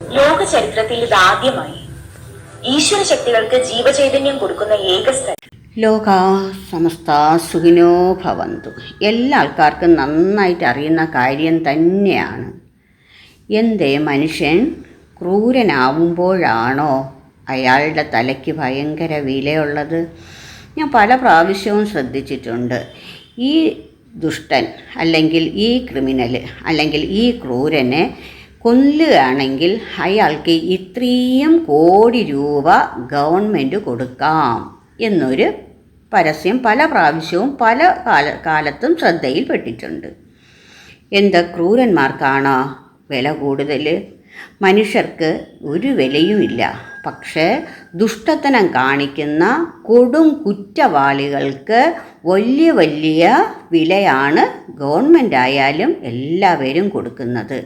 ലോക ചരിത്രത്തിൽ ഇതാദ്യമായി ഈശ്വര ശക്തികൾക്ക് ജീവചൈതന്യം കൊടുക്കുന്ന ഏക ലോക സമസ്ത സുഖിനോ ഭവന്തു. എല്ലാ ആൾക്കാർക്കും നന്നായിട്ട് അറിയുന്ന കാര്യം തന്നെയാണ്. എന്തേ മനുഷ്യൻ ക്രൂരനാവുമ്പോഴാണോ അയാളുടെ തലയ്ക്ക് ഭയങ്കര വിലയുള്ളത്? ഞാൻ പല പ്രാവശ്യവും ശ്രദ്ധിച്ചിട്ടുണ്ട്. ഈ ദുഷ്ടൻ അല്ലെങ്കിൽ ഈ ക്രിമിനൽ അല്ലെങ്കിൽ ഈ ക്രൂരനെ കൊല്ലുകയാണെങ്കിൽ അയാൾക്ക് ഇത്രയും കോടി രൂപ ഗവൺമെന്റ് കൊടുക്കാം എന്നൊരു പരസ്യം പല പ്രാവശ്യവും പല കാല കാലത്തും ശ്രദ്ധയിൽപ്പെട്ടിട്ടുണ്ട്. എന്താ ക്രൂരന്മാർക്കാണോ വില കൂടുതൽ മനുഷ്യർക്ക് ഒരു വിലയുമില്ല. പക്ഷേ ദുഷ്ടത്തനം കാണിക്കുന്ന കൊടും കുറ്റവാളികൾക്ക് വലിയ വലിയ വിലയാണ് ഗവൺമെന്റ് ആയാലും എല്ലാവരും കൊടുക്കുന്നത്.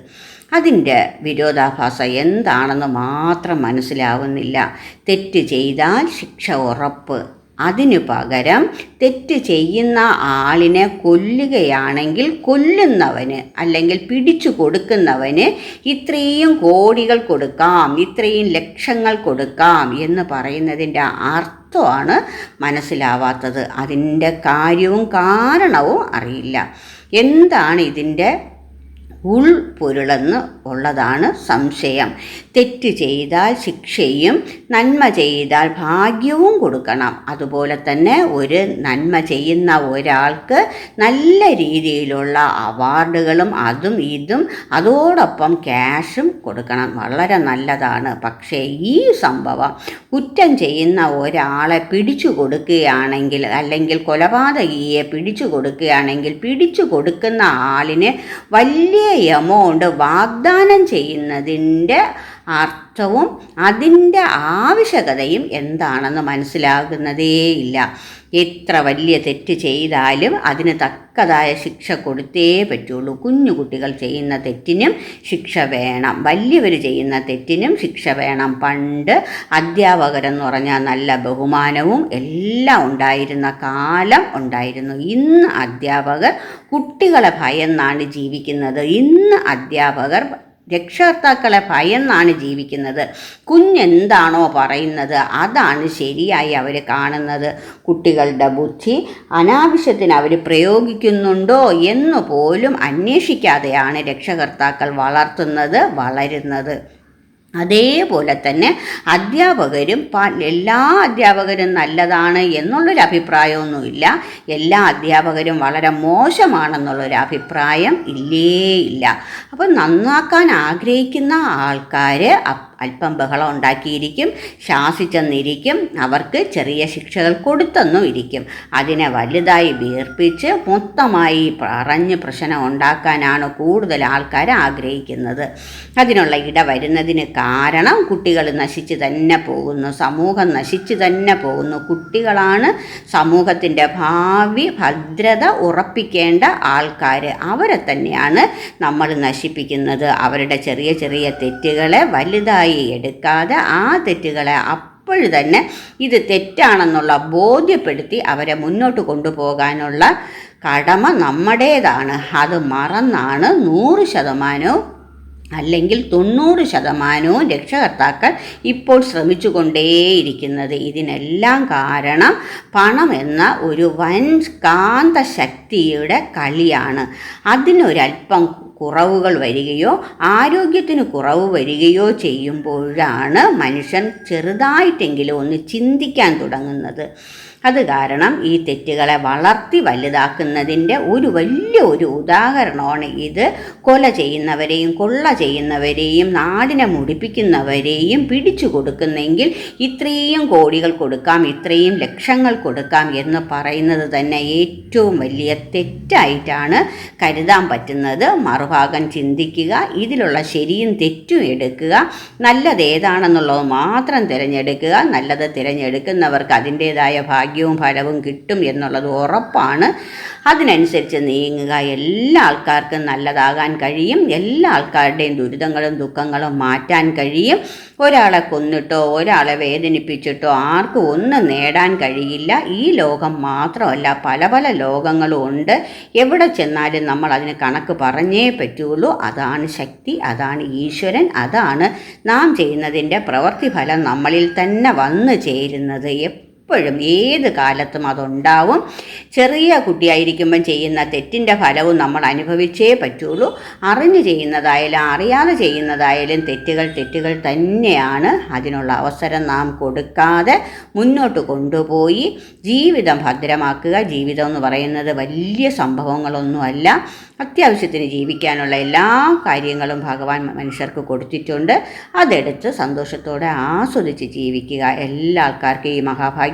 അതിന്റെ വിരോധാഭാസ എന്താണെന്ന് മാത്രം മനസ്സിലാവുന്നില്ല. തെറ്റ് ചെയ്താൽ ശിക്ഷ ഉറപ്പ്. അതിനു പകരം തെറ്റ് ചെയ്യുന്ന ആളിനെ കൊല്ലുകയാണെങ്കിൽ കൊല്ലുന്നവന് അല്ലെങ്കിൽ പിടിച്ചു കൊടുക്കുന്നവന് ഇത്രയും കോടികൾ കൊടുക്കാം ഇത്രയും ലക്ഷങ്ങൾ കൊടുക്കാം എന്ന് പറയുന്നതിന്റെ അർത്ഥമാണ് മനസ്സിലാവാത്തത്. അതിന്റെ കാര്യവും കാരണവും അറിയില്ല. എന്താണ് ഇതിന്റെ ഉൾപൊരുളെന്ന് ഉള്ളതാണ് സംശയം. തെറ്റ് ചെയ്താൽ ശിക്ഷയും നന്മ ചെയ്താൽ ഭാഗ്യവും കൊടുക്കണം. അതുപോലെ തന്നെ ഒരു നന്മ ചെയ്യുന്ന ഒരാൾക്ക് നല്ല രീതിയിലുള്ള അവാർഡുകളും അതും ഇതും അതോടൊപ്പം ക്യാഷും കൊടുക്കണം. വളരെ നല്ലതാണ്. പക്ഷേ ഈ സംഭവം കുറ്റം ചെയ്യുന്ന ഒരാളെ പിടിച്ചു കൊടുക്കുകയാണെങ്കിൽ അല്ലെങ്കിൽ കൊലപാതകിയെ പിടിച്ചു കൊടുക്കുകയാണെങ്കിൽ പിടിച്ചു കൊടുക്കുന്ന ആളിന് വലിയ എമൗണ്ട് വാഗ്ദാനം ചെയ്യുന്നതിന്റെ അർത്ഥവും അതിന്റെ ആവശ്യകതയും എന്താണെന്ന് മനസ്സിലാകുന്നതേയില്ല. എത്ര വലിയ തെറ്റ് ചെയ്താലും അതിന് തക്കതായ ശിക്ഷ കൊടുത്തേ പറ്റുള്ളൂ. കുഞ്ഞു കുട്ടികൾ ചെയ്യുന്ന തെറ്റിനും ശിക്ഷ വേണം. വലിയവർ ചെയ്യുന്ന തെറ്റിനും ശിക്ഷ വേണം. പണ്ട് അധ്യാപകരെന്ന് പറഞ്ഞാൽ നല്ല ബഹുമാനവും എല്ലാം ഉണ്ടായിരുന്ന കാലം ഉണ്ടായിരുന്നു. ഇന്ന് അധ്യാപകർ കുട്ടികളെ ഭയന്നാണ് ജീവിക്കുന്നത്. ഇന്ന് അധ്യാപകർ രക്ഷകർത്താക്കളെ ഭയന്നാണ് ജീവിക്കുന്നത്. കുഞ്ഞെന്താണോ പറയുന്നത്? അതാണ് ശരിയായി അവർ കാണുന്നത്. കുട്ടികളുടെ ബുദ്ധി അനാവശ്യത്തിന് അവർ പ്രയോഗിക്കുന്നുണ്ടോ എന്ന് പോലും അന്വേഷിക്കാതെയാണ് രക്ഷകർത്താക്കൾ വളർത്തുന്നത് വളരുന്നത്. അതേപോലെ തന്നെ അധ്യാപകരും എല്ലാ അധ്യാപകരും നല്ലതാണ് എന്നുള്ളൊരു അഭിപ്രായമൊന്നുമില്ല. എല്ലാ അധ്യാപകരും വളരെ മോശമാണെന്നുള്ളൊരു അഭിപ്രായം ഇല്ലേ ഇല്ല അപ്പം നന്നാക്കാൻ ആഗ്രഹിക്കുന്ന ആൾക്കാർ അല്പം ബഹളം ഉണ്ടാക്കിയിരിക്കും ശാസിച്ചെന്നിരിക്കും അവർക്ക് ചെറിയ ശിക്ഷകൾ കൊടുത്തെന്നും ഇരിക്കും. അതിനെ വലുതായി വീർപ്പിച്ച് മൊത്തമായി പറഞ്ഞ് പ്രശ്നം ഉണ്ടാക്കാനാണ് കൂടുതൽ ആൾക്കാർ ആഗ്രഹിക്കുന്നത്. അതിനുള്ള ഇട വരുന്നതിന് കാരണം കുട്ടികൾ നശിച്ച് തന്നെ പോകുന്നു സമൂഹം നശിച്ച് തന്നെ പോകുന്നു. കുട്ടികളാണ് സമൂഹത്തിന്റെ ഭാവി ഭദ്രത ഉറപ്പിക്കേണ്ട ആൾക്കാർ അവരെ തന്നെയാണ് നമ്മൾ നശിപ്പിക്കുന്നത്. അവരുടെ ചെറിയ ചെറിയ തെറ്റുകളെ വലുതായി എടുക്കാതെ ആ തെറ്റുകളെ അപ്പോൾ തന്നെ ഇത് തെറ്റാണെന്നുള്ള ബോധ്യപ്പെടുത്തി അവരെ മുന്നോട്ട് കൊണ്ടുപോകാനുള്ള കടമ നമ്മുടേതാണ്. അത് മറന്നാണ് നൂറ് ശതമാനവും അല്ലെങ്കിൽ തൊണ്ണൂറ് ശതമാനവും രക്ഷകർത്താക്കൾ ഇപ്പോൾ ശ്രമിച്ചുകൊണ്ടേയിരിക്കുന്നത്. ഇതിനെല്ലാം കാരണം പണം എന്ന ഒരു വൻ കാന്ത ശക്തിയുടെ കളിയാണ്. അതിനൊരല്പം കുറവുകൾ വരികയോ ആരോഗ്യത്തിന് കുറവ് വരികയോ ചെയ്യുമ്പോഴാണ് മനുഷ്യൻ ചെറുതായിട്ടെങ്കിലും ഒന്ന് ചിന്തിക്കാൻ തുടങ്ങുന്നത്. അത് കാരണം ഈ തെറ്റുകളെ വളർത്തി വലുതാക്കുന്നതിന്റെ ഒരു വലിയ ഒരു ഉദാഹരണമാണ് ഇത്. കൊല ചെയ്യുന്നവരെയും കൊള്ള ചെയ്യുന്നവരെയും നാടിനെ മുടിപ്പിക്കുന്നവരെയും പിടിച്ചു കൊടുക്കുന്നെങ്കിൽ ഇത്രയും കോടികൾ കൊടുക്കാം ഇത്രയും ലക്ഷങ്ങൾ കൊടുക്കാം എന്ന് പറയുന്നത് തന്നെ ഏറ്റവും വലിയ തെറ്റായിട്ടാണ് കരുതാൻ പറ്റുന്നത്. മറുഭാഗം ചിന്തിക്കുക ഇതിലുള്ള ശരിയും തെറ്റും എടുക്കുക നല്ലത് ഏതാണെന്നുള്ളത് മാത്രം തിരഞ്ഞെടുക്കുക നല്ലത് തിരഞ്ഞെടുക്കുന്നവർക്ക് അതിന്റേതായ ഭാഗ്യവും ഫലവും കിട്ടും എന്നുള്ളത് ഉറപ്പാണ്. അതിനനുസരിച്ച് നീങ്ങുക. എല്ലാ ആൾക്കാർക്കും നല്ലതാകാൻ കഴിയും. എല്ലാ ആൾക്കാരുടെയും ദുരിതങ്ങളും ദുഃഖങ്ങളും മാറ്റാൻ കഴിയും. ഒരാളെ കൊന്നിട്ടോ ഒരാളെ വേദനിപ്പിച്ചിട്ടോ ആർക്കും ഒന്നും നേടാൻ കഴിയില്ല. ഈ ലോകം മാത്രമല്ല പല പല ലോകങ്ങളും ഉണ്ട്. എവിടെ ചെന്നാലും നമ്മൾ അതിന് കണക്ക് പറഞ്ഞേ പറ്റുള്ളൂ. അതാണ് ശക്തി അതാണ് ഈശ്വരൻ അതാണ് നാം ചെയ്യുന്നതിന്റെ പ്രവൃത്തി ഫലം നമ്മളിൽ തന്നെ വന്നു ചേരുന്നത്. എപ്പോഴും ഏത് കാലത്തും അതുണ്ടാവും. ചെറിയ കുട്ടിയായിരിക്കുമ്പം ചെയ്യുന്ന തെറ്റിന്റെ ഫലവും നമ്മൾ അനുഭവിച്ചേ പറ്റുള്ളൂ. അറിഞ്ഞു ചെയ്യുന്നതായാലും അറിയാതെ ചെയ്യുന്നതായാലും തെറ്റുകൾ തെറ്റുകൾ തന്നെയാണ് അതിനുള്ള അവസരം നാം കൊടുക്കാതെ മുന്നോട്ട് കൊണ്ടുപോയി ജീവിതം ഭദ്രമാക്കുക. ജീവിതം എന്ന് പറയുന്നത് വലിയ സംഭവങ്ങളൊന്നുമല്ല. അത്യാവശ്യത്തിന് ജീവിക്കാനുള്ള എല്ലാ കാര്യങ്ങളും ഭഗവാൻ മനുഷ്യർക്ക് കൊടുത്തിട്ടുണ്ട്. അതെടുത്ത് സന്തോഷത്തോടെ ആസ്വദിച്ച് ജീവിക്കുക. എല്ലാ ആൾക്കാർക്കും ഈ മഹാഭാഗ്യം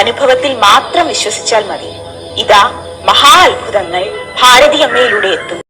അനുഭവത്തിൽ മാത്രം വിശ്വസിച്ചാൽ മതി. ഇതാ മഹാ അത്ഭുതങ്ങൾ ഭാരതീയമ്മയിലൂടെ എത്തും